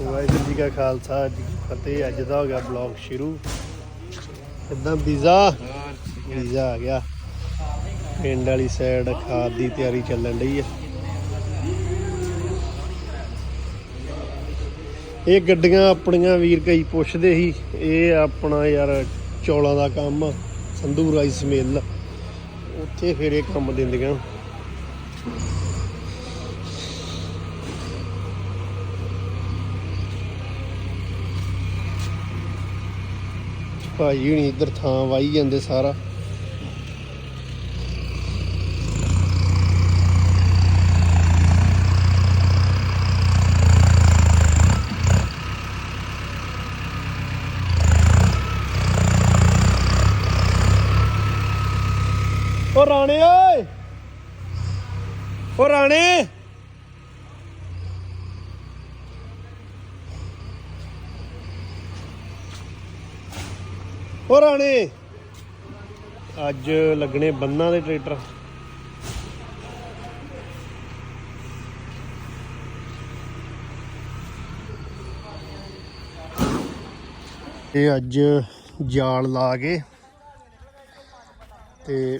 ਵਾਹਿਗੁਰੂ ਜੀ ਕਾ ਖਾਲਸਾ, ਜੀ ਕੀ ਫਤਿਹ। ਅੱਜ ਦਾ ਹੋ ਗਿਆ ਬਲੌਗ ਸ਼ੁਰੂ। ਇਦਾਂ ਵੀਜ਼ਾ ਵੀਜ਼ਾ ਆ ਗਿਆ। ਪਿੰਡ ਵਾਲੀ ਸਾਈਡ ਖਾਦ ਦੀ ਤਿਆਰੀ ਚੱਲਣ ਡਈ ਆ। ਇਹ ਗੱਡੀਆਂ ਆਪਣੀਆਂ ਵੀਰ ਕਈ ਪੁੱਛਦੇ ਸੀ, ਇਹ ਆਪਣਾ ਯਾਰ ਚੌਲਾਂ ਦਾ ਕੰਮ ਸੰਧੂ ਰਾਈਸ ਮਿਲ। ਉੱਥੇ ਫਿਰ ਇਹ ਕੰਮ ਦਿੰਦੀਆਂ। ਭਾਈ ਹੁਣੀ ਇੱਧਰ ਥਾਂ ਵਾਈ ਜਾਂਦੇ ਸਾਰਾ ਓ ਰਾਣੇ ਓਏ ਓ ਰਾਣੇ ਓ ਰਾਣੇ ਅੱਜ ਲੱਗਣੇ ਬੰਨਾਂ ਦੇ ਟਰੈਕਟਰ। ਇਹ ਅੱਜ ਜਾਲ ਲਾ ਕੇ ਤੇ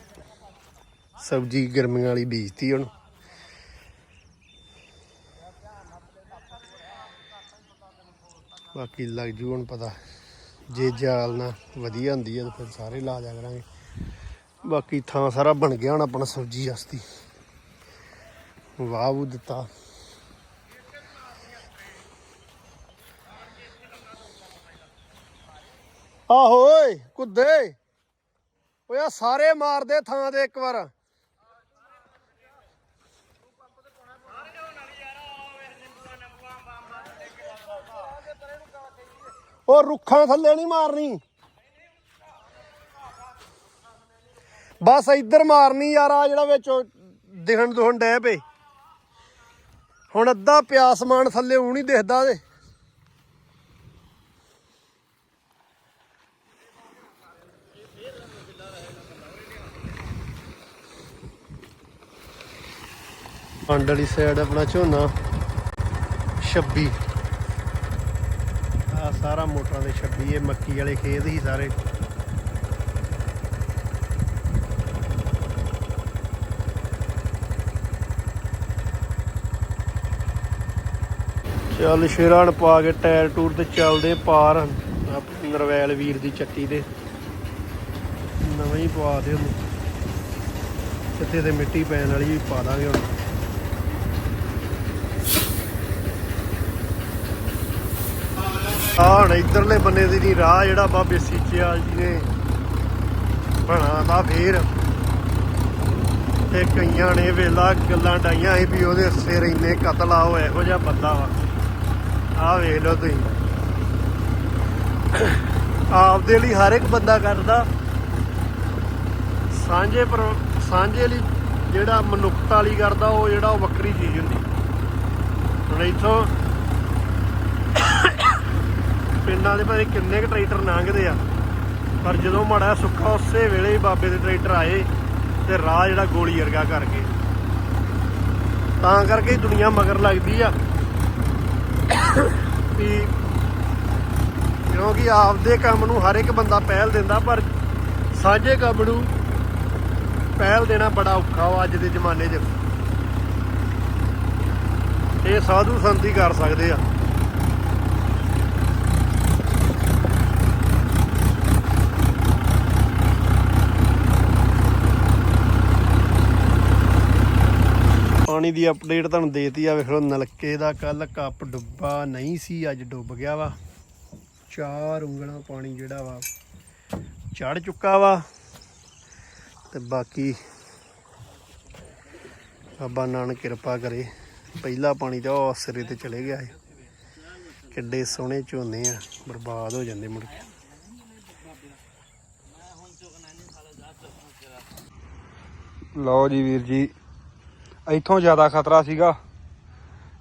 ਸਬਜ਼ੀ ਗਰਮੀਆਂ ਵਾਲੀ ਬੀਜਤੀ ਹੁਣ। ਬਾਕੀ ਲੱਗ ਜੂ ਹੁਣ ਪਤਾ। ਜੇ ਜਾਲ ਨਾ ਵਧੀਆ ਹੁੰਦੀ ਹੈ ਤਾਂ ਫਿਰ ਸਾਰੇ ਲਾ ਜਾ ਕਰਾਂਗੇ। ਬਾਕੀ ਥਾਂ ਸਾਰਾ ਬਣ ਗਿਆ ਹੁਣ ਆਪਣਾ ਸਬਜ਼ੀ ਵਾਸਤੇ ਵਾਹ ਵੂ ਦਿੱਤਾ। ਆਹੋ ਓਏ, ਕੁੱਦੇ। ਓਏ, ਆ ਸਾਰੇ ਮਾਰਦੇ ਥਾਂ ਦੇ ਇੱਕ ਵਾਰ। ਉਹ ਰੁੱਖਾਂ ਥੱਲੇ ਨਹੀਂ ਮਾਰਨੀ। ਬਸ ਇੱਧਰ ਮਾਰਨੀ ਯਾਰ ਆ ਜਿਹੜਾ ਵਿੱਚ ਦਿਖਣ ਦੁਹਣ ਡੈ ਪਏ। ਹੁਣ ਅੱਧਾ ਪਿਆ ਸਮਾਨ ਥੱਲੇ ਉਹ ਨਹੀਂ ਦਿਖਦਾ ਦੇ ਪੰਡ ਵਾਲੀ ਸਾਈਡ ਆਪਣਾ ਝੋਨਾ। 26 ਆ ਸਾਰਾ ਮੋਟਰਾਂ ਦੇ 26 ਇਹ ਮੱਕੀ ਵਾਲੇ ਖੇਤ ਹੀ ਸਾਰੇ। ਚੱਲ ਸ਼ੇਰਾਨ ਪਾ ਕੇ ਟਾਇਰ ਟੂਰ ਤੇ ਚੱਲਦੇ ਪਾਰ। ਨਰਵੈਲ ਵੀਰ ਦੀ ਚੱਟੀ ਦੇ ਨਵੇਂ ਹੀ ਪਵਾ ਦੇ ਉਹਨੂੰ। ਕਿਤੇ ਤੇ ਮਿੱਟੀ ਪੈਣ ਵਾਲੀ ਵੀ ਪਾ ਦਾਂਗੇ ਹੁਣ ਆਹ ਹੁਣ ਇਧਰਲੇ ਬੰਨੇ ਦੀ ਨਹੀਂ ਰਾਹ ਜਿਹੜਾ ਬਾਬੇ ਸੀਚੇਵਾਲ ਜੀ ਨੇ ਬਣਾਦਾ ਫੇਰ। ਤੇ ਕਈਆਂ ਨੇ ਵੇਲਾ ਗੱਲਾਂ ਡਾਈਆਂ ਸੀ ਵੀ ਉਹਦੇ ਸਿਰ ਇੰਨੇ ਕਤਲ ਆ, ਉਹ ਇਹੋ ਜਿਹਾ ਬੰਦਾ ਵਾ। ਆਹ ਵੇਖ ਲਓ ਤੁਸੀਂ। ਆਪਦੇ ਲਈ ਹਰ ਇੱਕ ਬੰਦਾ ਕਰਦਾ। ਸਾਂਝੇ ਪਰ ਸਾਂਝੇ ਲਈ ਜਿਹੜਾ ਮਨੁੱਖਤਾ ਲਈ ਕਰਦਾ, ਉਹ ਜਿਹੜਾ ਉਹ ਵੱਖਰੀ ਚੀਜ਼ ਹੁੰਦੀ। ਹੁਣ ਇੱਥੋਂ ਪਿੰਡਾਂ ਦੇ ਭਾਵੇਂ ਕਿੰਨੇ ਕੁ ਟਰੈਕਟਰ ਲੰਘਦੇ ਆ, ਪਰ ਜਦੋਂ ਮਾੜਾ ਸੁੱਕਾ ਉਸੇ ਵੇਲੇ ਹੀ ਬਾਬੇ ਦੇ ਟਰੈਕਟਰ ਆਏ ਤੇ ਰਾਹ ਜਿਹੜਾ ਗੋਲੀ ਵਰਗਾ ਕਰ ਗਏ ਤਾਂ ਕਰਕੇ ਹੀ ਦੁਨੀਆ ਮਗਰ ਲੱਗਦੀ ਆ। ਵੀ ਕਿਉਂਕਿ ਆਪਦੇ ਕੰਮ ਨੂੰ ਹਰ ਇੱਕ ਬੰਦਾ ਪਹਿਲ ਦਿੰਦਾ, ਪਰ ਸਾਂਝੇ ਕੰਮ ਨੂੰ ਪਹਿਲ ਦੇਣਾ ਬੜਾ ਔਖਾ ਵਾ ਅੱਜ ਦੇ ਜ਼ਮਾਨੇ 'ਚ। ਇਹ ਸਾਧੂ ਸੰਤੀ ਕਰ ਸਕਦੇ ਆ। ਪਾਣੀ ਦੀ ਅਪਡੇਟ ਤੁਹਾਨੂੰ ਦੇਤੀ ਆ, ਵੇਖ ਲਓ ਨਲਕੇ ਦਾ ਕੱਲ ਕੱਪ ਡੁੱਬਾ ਨਹੀਂ ਸੀ, ਅੱਜ ਡੁੱਬ ਗਿਆ ਵਾ। ਚਾਰ ਉਂਗਲਾਂ ਪਾਣੀ ਜਿਹੜਾ ਵਾ ਚੜ ਚੁੱਕਾ ਵਾ। ਤੇ ਬਾਕੀ ਬਾਬਾ ਨਾਨਕ ਕਿਰਪਾ ਕਰੇ, ਪਹਿਲਾ ਪਾਣੀ ਤਾਂ ਉਹ ਸਿਰੇ ਤੇ ਚਲੇ ਗਿਆ ਹੈ ਕਿੱਡੇ ਸੋਹਣੇ ਝੋਨੇ ਆ, ਬਰਬਾਦ ਹੋ ਜਾਂਦੇ ਮੁੜ ਕੇ। ਲਓ ਜੀ ਵੀਰ ਜੀ ਇੱਥੋਂ ਜ਼ਿਆਦਾ ਖਤਰਾ ਸੀਗਾ।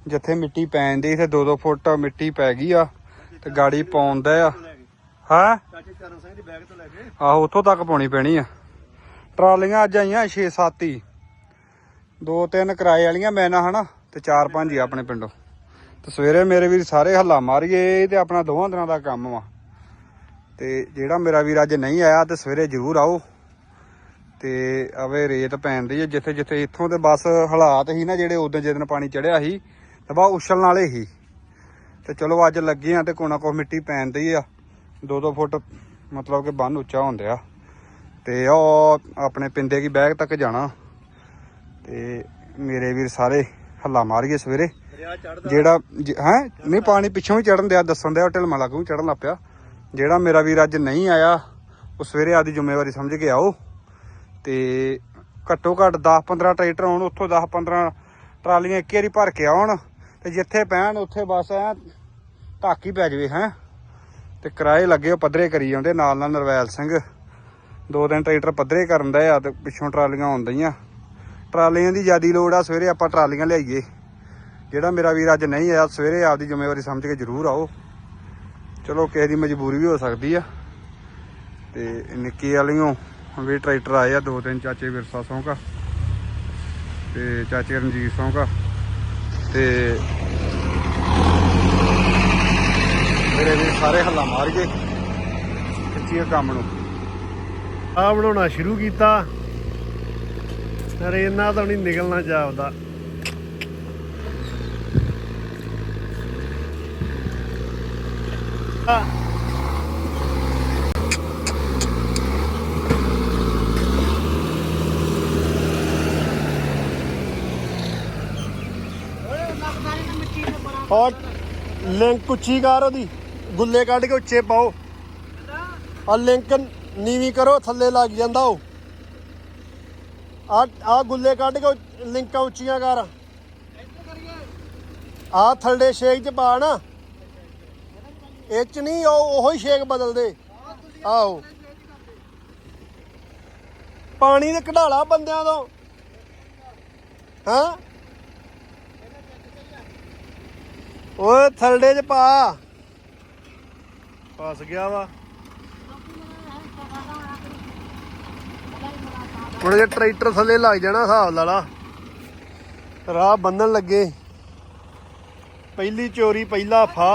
ਜਿੱਥੇ ਮਿੱਟੀ ਪੈਣ ਦੀ ਤੇ 2-2 ਫੁੱਟ ਮਿੱਟੀ ਪੈ ਗਈ ਆ ਤੇ ਗਾੜੀ ਪਾਉਂਦਾ ਆ। ਹਾਂ? ਆਹੋ, ਉੱਥੋਂ ਤੱਕ ਪਾਉਣੀ ਪੈਣੀ ਆ। ਟਰਾਲੀਆਂ ਅੱਜ ਆਈਆਂ 6-7 ਹੀ। ਦੋ ਤਿੰਨ ਕਿਰਾਏ ਵਾਲੀਆਂ ਮੈਂ ਨਾ, ਹਨਾ, ਤੇ ਚਾਰ ਪੰਜ ਹੀ ਆਪਣੇ ਪਿੰਡੋਂ। ਤੇ ਸਵੇਰੇ ਮੇਰੇ ਵੀਰ ਸਾਰੇ ਹੱਲਾ ਮਾਰੀਏ ਤੇ ਆਪਣਾ ਦੋਵਾਂ ਦਿਨਾਂ ਦਾ ਕੰਮ ਵਾ। ਤੇ ਜਿਹੜਾ ਮੇਰਾ ਵੀਰ ਅੱਜ ਨਹੀਂ ਆਇਆ, ਤੇ ਸਵੇਰੇ ਜ਼ਰੂਰ ਆਓ। ਤੇ ਆਵੇ ਰੇਤ ਪੈਂਦੀ ਹੈ ਜਿੱਥੇ ਜਿੱਥੇ ਇੱਥੋਂ ਤੇ ਬਸ ਹਾਲਾਤ ਹੀ ਨਾ ਜਿਹੜੇ ਉਦੋਂ ਦਿਨ ਪਾਣੀ ਚੜਿਆ ਸੀ ਤੇ ਬਾ ਉਛਲਣ ਵਾਲੇ ਹੀ ਤੇ ਚਲੋ ਅੱਜ ਲੱਗੇ ਆ ਤੇ ਕੋਨਾ ਕੋ ਮਿੱਟੀ ਪੈਂਦੀ ਆ। 2-2 ਫੁੱਟ ਮਤਲਬ ਕਿ ਬੰਨ ਉੱਚਾ ਹੁੰਦਿਆ ਤੇ ਉਹ ਆਪਣੇ ਪਿੰਡੇ ਕੀ ਬੈਗ ਤੱਕ ਜਾਣਾ। ਤੇ ਮੇਰੇ ਵੀਰ ਸਾਰੇ ਹੱਲਾ ਮਾਰੀਏ ਸਵੇਰੇ। ਜਿਹੜਾ ਹੈ? ਨਹੀਂ ਪਾਣੀ ਪਿੱਛੋਂ ਹੀ ਚੜਨ ਦਿਆ ਦੱਸਣ ਦਿਆ ਢਿਲਮਾ ਲੱਗੂ ਚੜਨ ਲੱਗ ਪਿਆ। ਜਿਹੜਾ ਮੇਰਾ ਵੀਰ ਅੱਜ ਨਹੀਂ ਆਇਆ ਉਹ ਸਵੇਰੇ ਆਦੀ ਜ਼ਿੰਮੇਵਾਰੀ ਸਮਝ ਕੇ ਆਓ। ਤੇ ਘੱਟੋ ਘੱਟ 10-15 ਟਰੈਕਟਰ ਆਉਣ, ਉੱਥੋਂ 10-15 ਟਰਾਲੀਆਂ ਇੱਕ ਵਾਰੀ ਭਰ ਕੇ ਆਉਣ ਤੇ ਜਿੱਥੇ ਪੈਣ ਉੱਥੇ ਬਸ ਐ ਢਾਕੀ ਪੈ ਜਵੇ, ਹੈ। ਤੇ ਕਿਰਾਏ ਲੱਗੇ ਉਹ ਪੱਧਰੇ ਕਰੀ ਜਾਂਦੇ, ਨਾਲ ਨਾਲ ਨਰਵੈਲ ਸਿੰਘ। ਦੋ ਦਿਨ ਟਰੈਕਟਰ ਪੱਧਰੇ ਕਰਨ ਦਾ ਆ ਤੇ ਪਿੱਛੋਂ ਟਰਾਲੀਆਂ ਆਉਂਦੀਆਂ ਟਰਾਲੀਆਂ ਦੀ ਜਿਆਦੀ ਲੋੜ ਆ, ਸਵੇਰੇ ਆਪਾਂ ਟਰਾਲੀਆਂ ਲਿਆਈਏ। ਜਿਹੜਾ ਮੇਰਾ ਵੀਰ ਅੱਜ ਨਹੀਂ ਆਇਆ, ਸਵੇਰੇ ਆਪਦੀ ਜ਼ਿੰਮੇਵਾਰੀ ਸਮਝ ਕੇ ਜ਼ਰੂਰ ਆਓ। ਚਲੋ, ਕਿਸੇ ਦੀ ਮਜਬੂਰੀ ਵੀ ਹੋ ਸਕਦੀ ਆ। ਤੇ ਨਿੱਕੀ ਵਾਲੀਆਂ ਵੀ ਟਰੈਕਟਰ ਆਏ ਆ, ਦੋ ਤਿੰਨ ਚਾਚੇ ਵਿਰਸਾ ਸੌਂਕਾ ਤੇ ਚਾਚੇ ਰਣਜੀਤ ਸੌਂਕਾ ਤੇ ਮੇਰੇ ਵੀ ਸਾਰੇ ਹੱਲਾ ਮਾਰ ਗਏ ਖਿੱਚੀਏ ਕੰਮ ਨੂੰ। ਆ ਬਣਾਉਣਾ ਸ਼ੁਰੂ ਕੀਤਾ। ਪਰ ਇਹਨਾਂ ਤੋਂ ਨਹੀਂ ਨਿਕਲਣਾ ਜਾਪਦਾ। ਆ ਔਰ ਲਿੰਕ ਉੱਚੀ ਕਰ ਉਹਦੀ। ਗੁੱਲੇ ਕੱਢ ਕੇ ਉੱਚੇ ਪਾਓ। ਆ ਲਿੰਕ ਨੀਵੀਂ ਕਰੋ, ਥੱਲੇ ਲੱਗ ਜਾਂਦਾ ਉਹ। ਆ ਆ ਗੁੱਲੇ ਕੱਢ ਕੇ ਲਿੰਕਾਂ ਉੱਚੀਆਂ ਕਰ। ਆ ਥੱਲੇ ਸ਼ੇਕ ਚ ਪਾ ਨਾ। ਇਹ ਚ ਨਹੀਂ, ਉਹ, ਉਹੋ ਹੀ ਸ਼ੇਕ ਬਦਲਦੇ। ਆਓ ਪਾਣੀ ਦੇ ਕਢਾਲਾ ਬੰਦਿਆਂ ਤੋਂ। ਹਾਂ? ਓਏ ਥੱਲੇ ਚ ਪਾ। ਫਸ ਗਿਆ ਵਾ। ਹੁਣ ਜੇ ਟਰੈਕਟਰ ਥੱਲੇ ਲੱਗ ਜਾਣਾ ਹਿਸਾਬ ਲਾ ਲਾ। ਰਾਹ ਬੰਨਣ ਲੱਗੇ। ਪਹਿਲੀ ਚੋਰੀ ਪਹਿਲਾ ਫਾ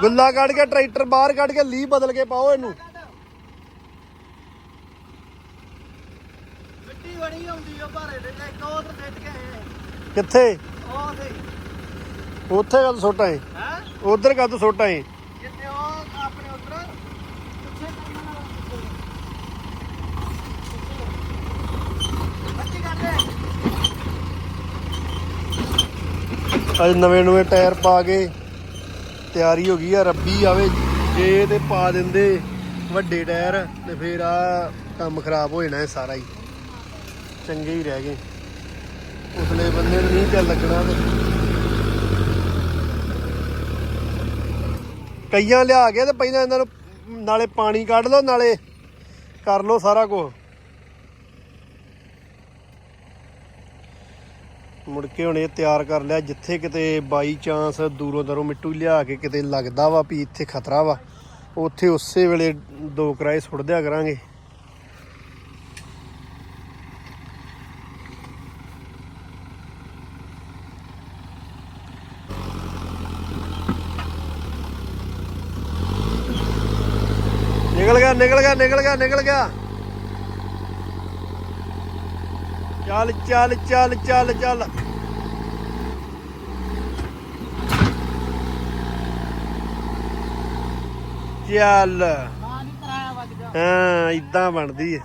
ਗੁੱਲਾ ਕੱਢ ਕੇ ਟਰੈਕਟਰ ਬਾਹਰ ਕੱਢ ਕੇ ਲੀ ਬਦਲ ਕੇ ਪਾਓ ਇਹਨੂੰ। ਮਿੱਟੀ ਬੜੀ ਆਉਂਦੀ ਆ ਭਾਰੇ ਦੇ ਲੈ ਕੋ ਉਧਰ ਸਿੱਟ ਕੇ ਕਿੱਥੇ? ਉਹ ਉੱਥੇ ਕਦ ਸੁੱਟਾਂ ਏ? ਹੈ? ਉਧਰ ਕਦ ਸੁੱਟਾਂ ਏ? ਜਿੱਥੇ ਉਹ ਆਪਣੇ ਉਧਰ ਪਿੱਛੇ ਅੱਜ ਨਵੇਂ ਨਵੇਂ ਟਾਇਰ ਪਾ ਕੇ ਤਿਆਰੀ ਹੋ ਗਈ ਆ ਰੱਬੀ ਆਵੇ ਜੇ ਤੇ ਪਾ ਦਿੰਦੇ ਵੱਡੇ ਟਾਇਰ ਤੇ ਫੇਰ ਆ ਕੰਮ ਖਰਾਬ ਹੋ ਜਾਣਾ ਸਾਰਾ ਹੀ। ਚੰਗੇ ਹੀ ਰਹਿ ਗਏ। ਉਸਲੇ ਬੰਦੇ ਨੂੰ ਨਹੀਂ ਚੱਲ ਲੱਗਣਾ ਤੇ। ਕਈਆਂ ਲਿਆ ਕੇ ਤੇ ਪਹਿਲਾਂ ਇਹਨਾਂ ਨੂੰ ਨਾਲੇ ਪਾਣੀ ਕੱਢ ਲਓ, ਨਾਲੇ ਕਰ ਲਓ ਸਾਰਾ ਕੁਝ ਮੁੜ ਕੇ ਹੁਣ ਇਹ ਤਿਆਰ ਕਰ ਲਿਆ, ਜਿੱਥੇ ਕਿਤੇ ਬਾਈ ਚਾਂਸ ਦੂਰੋਂ ਦਰੋਂ ਮਿੱਟੂ ਲਿਆ ਕੇ ਕਿਤੇ ਲੱਗਦਾ ਵਾ ਵੀ ਇੱਥੇ ਖਤਰਾ ਵਾ, ਉੱਥੇ ਉਸੇ ਵੇਲੇ ਦੋ ਕਿਰਾਏ ਸੁੱਟ ਦਿਆ ਕਰਾਂਗੇ ਨਿਕਲ ਗਿਆ ਨਿਕਲ ਗਿਆ ਨਿਕਲ ਗਿਆ। ਚੱਲ ਚੱਲ ਚੱਲ ਚੱਲ ਚੱਲ। ਚੱਲ। ਹਾਂ ਇਦਾਂ ਬਣਦੀ ਹੈ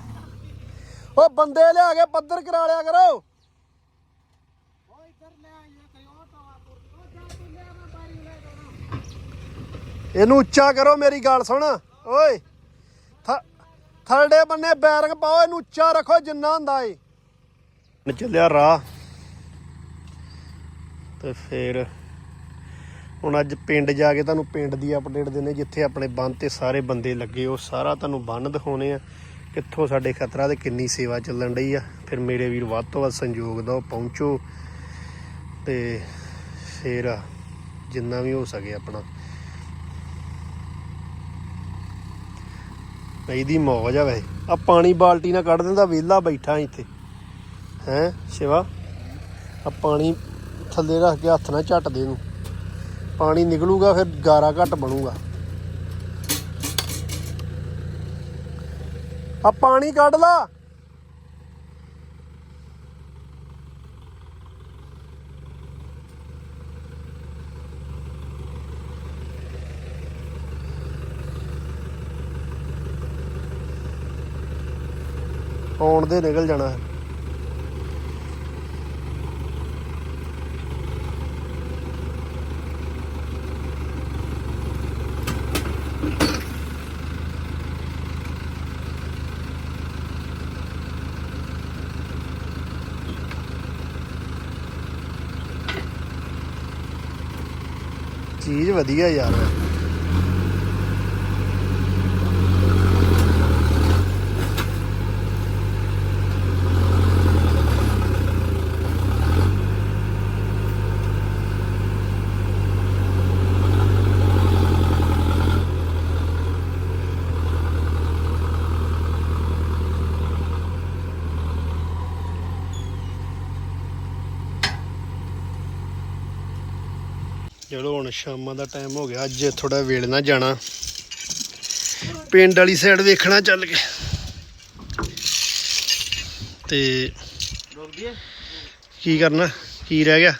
ਉਹ ਬੰਦੇ ਲਿਆ ਕੇ ਪੱਧਰ ਕਰਾ ਲਿਆ ਕਰੋ। ਇਹਨੂੰ ਉੱਚਾ ਕਰੋ ਮੇਰੀ ਗੱਲ ਸੁਣ। ਓਏ। ਥਰਡੇ ਬੰਨੇ ਬੈਰੰਗ ਪਾਓ, ਇਹਨੂੰ ਉੱਚਾ ਰੱਖੋ ਜਿੰਨਾ ਹੁੰਦਾ ਏ। ਚੱਲਿਆ ਰਾਹ। ਤੇ ਫਿਰ ਹੁਣ ਅੱਜ ਪਿੰਡ ਜਾ ਕੇ ਤੁਹਾਨੂੰ ਪਿੰਡ ਦੀ ਅਪਡੇਟ ਦਿੰਨੇ ਜਿੱਥੇ ਆਪਣੇ ਬੰਨ ਤੇ ਸਾਰੇ ਬੰਦੇ ਲੱਗੇ ਉਹ ਸਾਰਾ ਤੁਹਾਨੂੰ ਬੰਨ ਦਿਖਾਉਣੇ ਆ। ਕਿੱਥੋਂ ਸਾਡੇ ਖਤਰਾ ਤੇ ਕਿੰਨੀ ਸੇਵਾ ਚੱਲਣ ਰਹੀ ਆ। ਫਿਰ ਮੇਰੇ ਵੀਰ ਵੱਧ ਤੋਂ ਵੱਧ ਸੰਯੋਗ ਦਿਓ, ਪਹੁੰਚੋ। ਤੇ ਫਿਰ ਜਿੰਨਾ ਵੀ ਹੋ ਸਕੇ ਆਪਣਾ। ਇਹਦੀ ਮੌਜ ਆ ਵੈਸੇ। ਆ ਪਾਣੀ ਬਾਲਟੀ ਨਾਲ ਕੱਢ ਦਿੰਦਾ, ਵਿਹਲਾ ਬੈਠਾ ਇੱਥੇ। ਹੈ, ਸ਼ਿਵਾ? ਆ ਪਾਣੀ ਥੱਲੇ ਰੱਖ ਕੇ ਹੱਥ ਨਾਲ ਝੱਟ ਦੇ ਨੂੰ ਪਾਣੀ ਨਿਕਲੂਗਾ, ਫਿਰ ਗਾਰਾ ਘੱਟ ਬਣੂਗਾ। ਆ ਪਾਣੀ ਕੱਢ ਲਾ। ਆਉਣ ਦੇ ਨਿਕਲ ਜਾਣਾ ਹੈ। ਚੀਜ਼ ਵਧੀਆ ਯਾਰ। ਚਲੋ ਹੁਣ ਸ਼ਾਮਾਂ ਦਾ ਟਾਈਮ ਹੋ ਗਿਆ, ਅੱਜ ਥੋੜਾ ਵੇਲ ਨਾ ਜਾਣਾ। ਪਿੰਡ ਵਾਲੀ ਸਾਈਡ ਵੇਖਣਾ ਚੱਲ ਕੇ। ਤੇ ਕੀ ਕਰਨਾ? ਕੀ ਰਹਿ ਗਿਆ?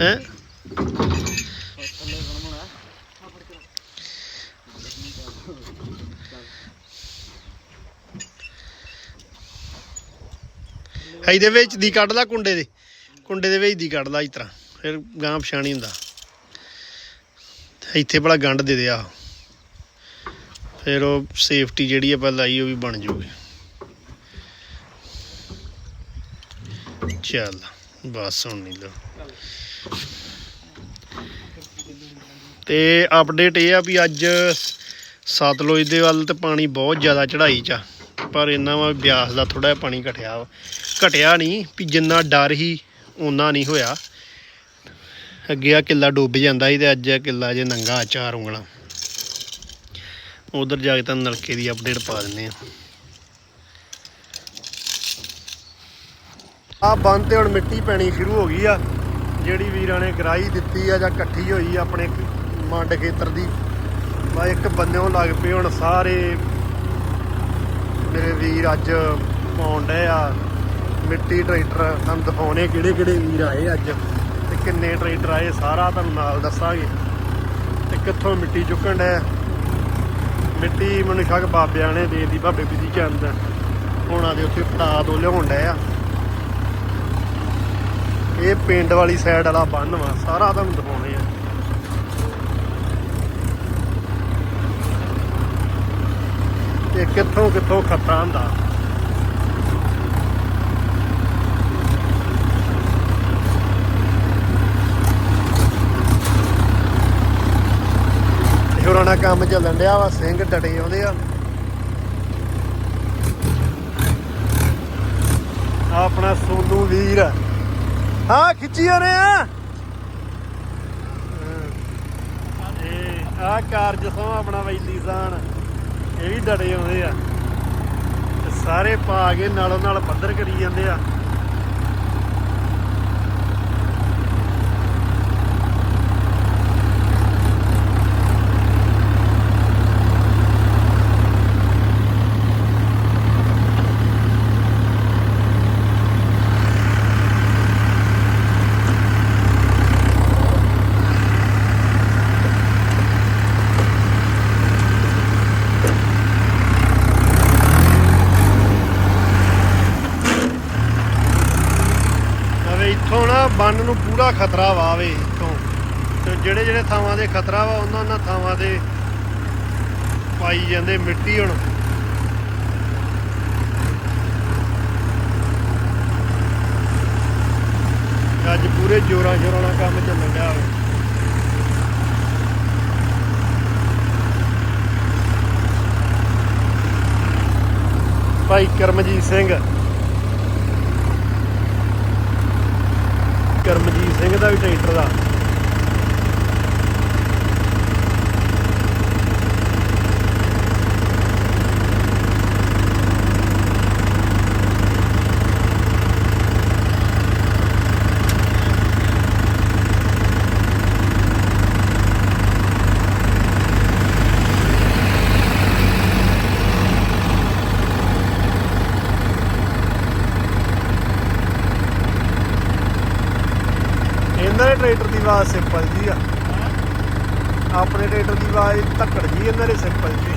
ਹੈ? ਇਹਦੇ ਵਿੱਚ ਦੀ ਕੱਢ ਲਾ ਕੁੰਡੇ ਦੇ। ਕੁੰਡੇ ਦੇ ਵਿੱਚ ਦੀ ਕੱਢ ਲਾ ਇਸ ਤਰ੍ਹਾਂ। ਫਿਰ ਗਾਂ ਪਛਾਣੀ ਹੁੰਦਾ। ਇੱਥੇ ਭਲਾ ਗੰਢ ਦੇ ਦਿਆ ਆ ਫਿਰ ਉਹ ਸੇਫਟੀ ਜਿਹੜੀ ਆਪਾਂ ਲਾਈ ਉਹ ਵੀ ਬਣ ਜਾਊਗੀ ਚੱਲ, ਬਸ ਹੁਣ ਨਹੀਂ ਲੋ। ਤੇ ਅਪਡੇਟ ਇਹ ਆ ਵੀ ਅੱਜ ਸਤਲੁਜ ਦੇ ਵੱਲ ਤੇ ਪਾਣੀ ਬਹੁਤ ਜ਼ਿਆਦਾ ਚੜਾਈ 'ਚ ਆ। ਪਰ ਇੰਨਾ ਵਾ ਬਿਆਸ ਦਾ ਥੋੜਾ ਜਿਹਾ ਪਾਣੀ ਘਟਿਆ ਵਾ। ਘਟਿਆ ਨਹੀਂ, ਵੀ ਜਿੰਨਾ ਡਰ ਹੀ ਓਨਾ ਨਹੀਂ ਹੋਇਆ। ਅੱਗੇ ਆ ਕਿੱਲਾ ਡੁੱਬ ਜਾਂਦਾ ਸੀ ਤੇ ਅੱਜ ਇਹ ਕਿੱਲਾ ਜੇ ਨੰਗਾ ਚਾਰ ਉਂਗਲਾਂ। ਉਧਰ ਜਾ ਕੇ ਤਾਂ ਨਲਕੇ ਦੀ ਅਪਡੇਟ ਪਾ ਦਿੰਨੇ ਆ। ਆ ਬੰਦ ਤੇ ਹੁਣ ਮਿੱਟੀ ਪੈਣੀ ਸ਼ੁਰੂ ਹੋ ਗਈ ਆ। ਜਿਹੜੀ ਵੀਰਾਂ ਨੇ ਗਰਾਈ ਦਿੱਤੀ ਆ ਜਾਂ ਇਕੱਠੀ ਹੋਈ ਆ ਆਪਣੇ ਮੰਡ ਖੇਤਰ ਦੀ। ਬਾ ਇੱਕ ਬੰਨਿਓ ਲੱਗ ਪਏ ਹੁਣ ਸਾਰੇ। ਮੇਰੇ ਵੀਰ ਅੱਜ ਪਾਉਣ ਡਏ ਆ। ਮਿੱਟੀ ਟਰੈਕਟਰ ਤੁਹਾਨੂੰ ਦਿਖਾਉਣੇ ਕਿਹੜੇ ਕਿਹੜੇ ਵੀਰ ਆਏ ਅੱਜ ਤੇ ਕਿੰਨੇ ਟਰੈਕਟਰ ਆਏ, ਸਾਰਾ ਤੁਹਾਨੂੰ ਨਾਲ ਦੱਸਾਂਗੇ। ਤੇ ਕਿੱਥੋਂ ਮਿੱਟੀ ਚੁੱਕਣ ਡਏ ਮਿੱਟੀ ਮੈਨੂੰ ਸ਼ੱਕ ਬਾਬਿਆਂ ਨੇ ਦੇ ਦੀ ਬਾਬੇ ਬਿਧੀ ਚੰਦ। ਹੋਣਾ ਦੇ ਉੱਥੇ ਪਟਾ ਦੋ ਲਿਆਉਣ ਡਏ ਆ। ਇਹ ਪਿੰਡ ਵਾਲੀ ਸਾਈਡ ਵਾਲਾ ਬੰਨ ਵਾ, ਸਾਰਾ ਤੁਹਾਨੂੰ ਦਿਖਾਉਣੇ ਆ। ਇਹ ਕਿੱਥੋਂ ਕਿੱਥੋਂ ਖਤਰਾ ਹੁੰਦਾ? ਹੋਰਾਂ ਕੰਮ ਚੱਲਣ ਡਿਆ ਵਾ, ਸਿੰਘ ਡਟੇ ਆਉਂਦੇ ਆ। ਆਪਣਾ ਸੋਨੂ ਵੀਰ। ਹਾਂ ਖਿੱਚੀ ਆਨੇ ਆ ਇਹ ਆ ਕਾਰਜ ਸੋ ਆਪਣਾ ਵੈਲੀ ਸਾਨ ਇਹ ਵੀ ਡਟੇ ਆਉਂਦੇ ਆ। ਤੇ ਸਾਰੇ ਪਾ ਕੇ ਨਾਲੋਂ ਨਾਲ ਪੱਧਰ ਕਰੀ ਜਾਂਦੇ ਆ ਅਵੇ ਇੱਥੋਂ ਨਾ ਬੰਨ ਨੂੰ ਪੂਰਾ ਖਤਰਾ ਵਾ ਵੇ ਇੱਥੋਂ। ਤੇ ਜਿਹੜੇ ਜਿਹੜੇ ਥਾਵਾਂ ਦੇ ਖਤਰਾ ਵਾ, ਉਹਨਾਂ ਉਹਨਾਂ ਥਾਵਾਂ ਦੇ ਪਾਈ ਜਾਂਦੇ ਮਿੱਟੀ ਹੁਣ। ਅੱਜ ਪੂਰੇ ਜੋਰਾਂ ਸ਼ੋਰਾਂ ਨਾਲ ਕੰਮ ਚੱਲਣ ਡਿਆ ਵਾ। ਭਾਈ ਕਰਮਜੀਤ ਸਿੰਘ। ਕਰਮਜੀਤ ਸਿੰਘ ਦਾ ਵੀ ਟਰੈਕਟਰ ਦਾ। ਟਰੈਕਟਰ ਦੀ ਆਵਾਜ਼ ਸਿੰਪਲ ਜੀ ਆ। ਆਪਣੇ ਟਰੈਕਟਰ ਦੀ ਆਵਾਜ਼ ਧੱਕੜ ਜੀ, ਇਹਨਾਂ ਦੇ ਸਿੰਪਲ ਜੀ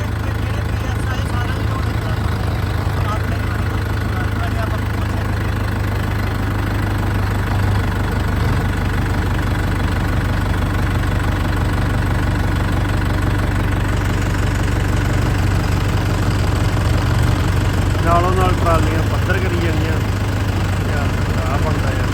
ਨਾਲੋਂ ਨਾਲ ਟਰਾਲੀਆਂ ਪੱਧਰ ਕਰੀ ਜਾਂਦੀਆਂ ਯਾਰ ਆ ਬਣਦਾ ਯਾਰ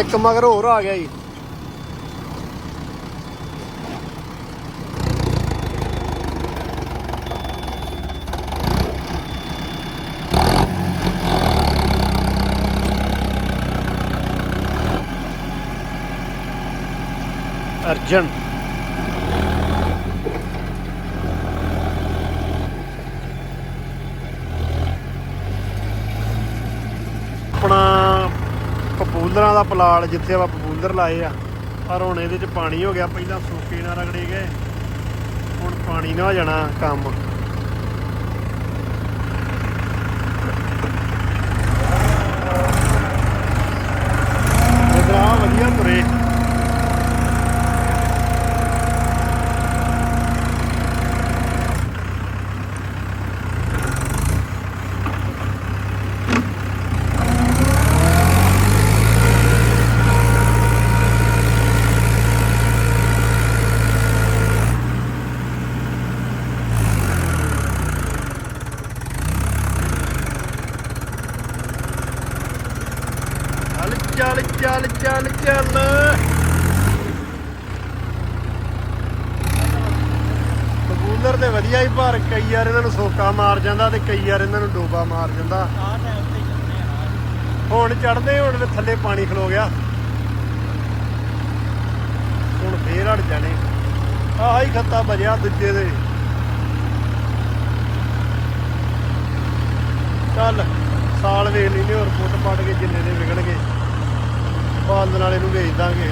ਇੱਕ ਮਗਰ ਹੋਰ ਆ ਗਿਆ ਜੀ। ਅਰਜਨ ਆਪਣਾ ਪਪੂਲਰਾਂ ਦਾ ਪਲਾਟ ਜਿੱਥੇ ਆਪਾਂ ਪਪੂਲਰ ਲਾਏ ਆ, ਪਰ ਹੁਣ ਇਹਦੇ ਚ ਪਾਣੀ ਹੋ ਗਿਆ, ਪਹਿਲਾਂ ਸੋਕੇ ਨਾਲ ਰਗੜੇ ਗਏ। ਹੁਣ ਪਾਣੀ ਨਾ ਹੋ ਜਾਣਾ ਕੰਮ ਇਧਰ ਆ ਵਧੀਆ ਤੁਰੇ ਚੱਲ ਚੱਲ ਚੱਲ ਚੱਲ। ਕਬੂਲਰ ਤੇ ਵਧੀਆ ਹੀ ਪਰ ਕਈ ਵਾਰ ਇਹਨਾਂ ਨੂੰ ਸੋਕਾ ਮਾਰ ਜਾਂਦਾ ਤੇ ਕਈ ਵਾਰ ਇਹਨਾਂ ਨੂੰ ਡੋਬਾ ਮਾਰ ਜਾਂਦਾ। ਹੁਣ ਚੜਦੇ ਹੁਣ ਤੇ ਥੱਲੇ ਪਾਣੀ ਖਲੋ ਗਿਆ। ਹੁਣ ਫੇਰ ਹਟ ਜਾਣੇ। ਆਹ ਹੀ ਖੱਤਾ ਵਜਿਆ ਦੂਜੇ ਦੇ। ਚੱਲ, ਸਾਲ ਵੇਖ ਲੈਨੇ ਹੋਰ ਫੁੱਟ ਪੱਟ ਕੇ ਜਿੰਨੇ ਦੇ ਵਿਗਣਗੇ ਬਾਲ ਵਾਲੇ ਨੂੰ ਵੇਚ ਦਾਂਗੇ।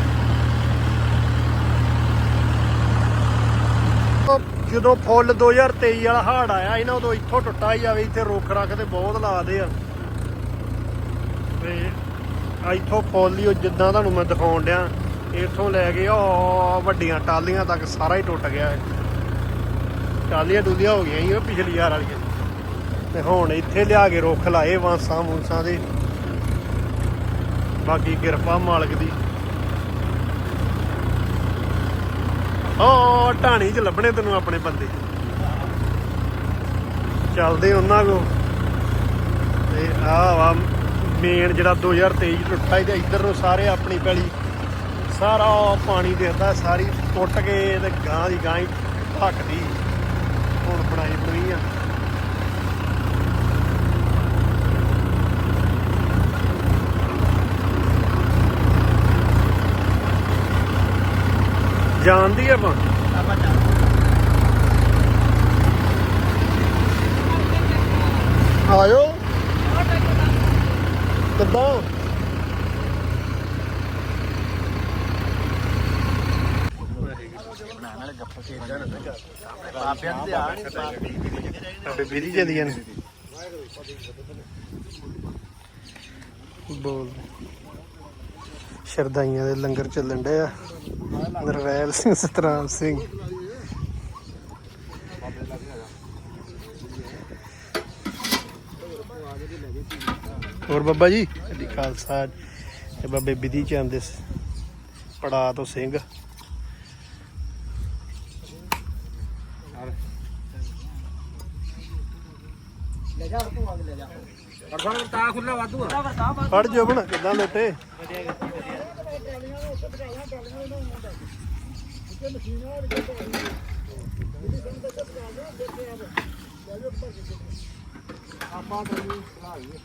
ਜਦੋਂ ਫੁੱਲ 2023 ਵਾਲਾ ਹਾੜ ਆਇਆ ਸੀ ਨਾ ਉਦੋਂ ਇੱਥੋਂ ਟੁੱਟਾ ਹੀ ਜਾਵੇ, ਇੱਥੇ ਰੁੱਖ ਰੱਖ ਤੇ ਬਹੁਤ ਲਾਦੇ ਆ। ਤੇ ਇੱਥੋਂ ਫੁੱਲ ਹੀ ਉਹ ਜਿੱਦਾਂ ਤੁਹਾਨੂੰ ਮੈਂ ਦਿਖਾਉਣ ਡਿਆ, ਇੱਥੋਂ ਲੈ ਕੇ ਉਹ ਵੱਡੀਆਂ ਟਾਲੀਆਂ ਤੱਕ ਸਾਰਾ ਹੀ ਟੁੱਟ ਗਿਆ। ਹੈ ਟਾਲੀਆਂ ਡੁੱਲੀਆਂ ਹੋ ਗਈਆਂ ਸੀ ਉਹ ਪਿਛਲੀ ਯਾਰ ਵਾਲੀਆਂ। ਤੇ ਹੁਣ ਇੱਥੇ ਲਿਆ ਕੇ ਰੁੱਖ ਲਾਏ ਵਾਂਸਾਂ ਮੂੰਸਾਂ ਦੇ। ਬਾਕੀ ਕਿਰਪਾ ਮਾਲਕ ਦੀ। ਓ ਢਾਣੀ 'ਚ ਲੱਭਣੇ ਤੈਨੂੰ ਆਪਣੇ ਬੰਦੇ। ਚੱਲਦੇ ਉਹਨਾਂ ਕੋ ਤੇ ਆ ਵਾ ਮੇਨ ਜਿਹੜਾ 2023 'ਚ ਟੁੱਟਾ ਸੀ ਤੇ ਇੱਧਰ ਨੂੰ ਸਾਰੇ ਆਪਣੀ ਪੈਲੀ, ਸਾਰਾ ਪਾਣੀ ਦਿਖਦਾ, ਸਾਰੀ ਟੁੱਟ ਕੇ ਤੇ ਗਾਂ ਦੀ ਗਾਂ ਹੀ ਭੱਕਦੀ ਹੁਣ ਬਣਾਈ ਬਣੀ ਆ। ਜਾਣਦੀ ਆ ਆਪਾਂ ਆਇਓ। ਕਿੱਦਾਂ? ਆਪੇ ਬੀਦੀ ਜਾਂਦੀਆਂ ਨੇ। ਬੋਲ। ਸ਼ਰਦਾਈਆਂ ਦੇ ਲੰਗਰ ਚੱਲਣ ਡੇ ਆ। ਨਰਵੈਲ ਸਿੰਘ ਸਤਰਾਮ ਸਿੰਘ। ਹੋਰ ਬੱਬਾ ਜੀ? ਜੀ ਖਾਲਸਾ ਤੇ ਬਾਬੇ ਬਿਧੀ ਚੰਦ ਦੇ ਪੜਾ ਤੋਂ ਸਿੰਘ। ਲੈ ਜਾ ਤੂੰ ਆ ਲੈ ਜਾ। ਪਰਸੋਂ ਤਾਂ ਖੁੱਲਾ ਵਾਧੂ ਆ ਫੜ ਜੋਬਣ ਕਿੱਦਾਂ ਲੋਟੇ? ਆਪਾਂ ਤਾਂ ਨਹੀਂ ਲਾਈਏ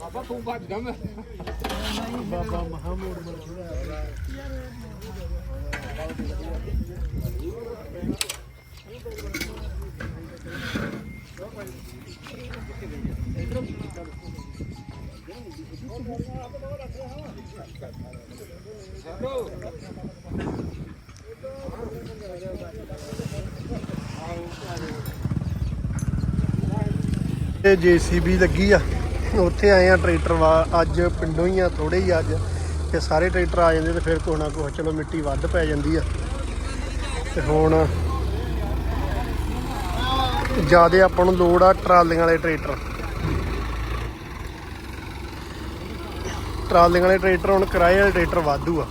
ਬਾਬਾ ਤੂੰ ਭੱਜ ਜਾ ਮੈਂ ਨਹੀਂ ਬਾਬਾ ਮਹਾਮੂਰ ਬਣਾਉਣਾ ਯਾਰ ਹੈਲੋ ਇਹ ਜੀਸੀਬੀ ਲੱਗੀ ਆ। ਉੱਥੇ ਆਏ ਆ ਟਰੈਕਟਰ ਵਾ। ਅੱਜ ਪਿੰਡੋਂ ਹੀ ਆ ਥੋੜੇ ਹੀ ਅੱਜ। ਤੇ ਸਾਰੇ ਟਰੈਕਟਰ ਆ ਜਾਂਦੇ ਤੇ ਫਿਰ ਕੋਹ ਨਾ ਕੋਹ ਚਲੋ ਮਿੱਟੀ ਵੱਧ ਪੈ ਜਾਂਦੀ ਆ। ਤੇ ਹੁਣ ਜ਼ਿਆਦਾ ਆਪਾਂ ਨੂੰ ਲੋੜ ਆ ਟਰਾਲੀਆਂ ਵਾਲੇ ਟਰੈਕਟਰ। ਟਰਾਲੀਆਂ ਵਾਲੇ ਟਰੈਕਟਰ ਹੁਣ ਕਿਰਾਏ ਵਾਲੇ ਟਰੈਕਟਰ ਵਾਧੂ ਆ।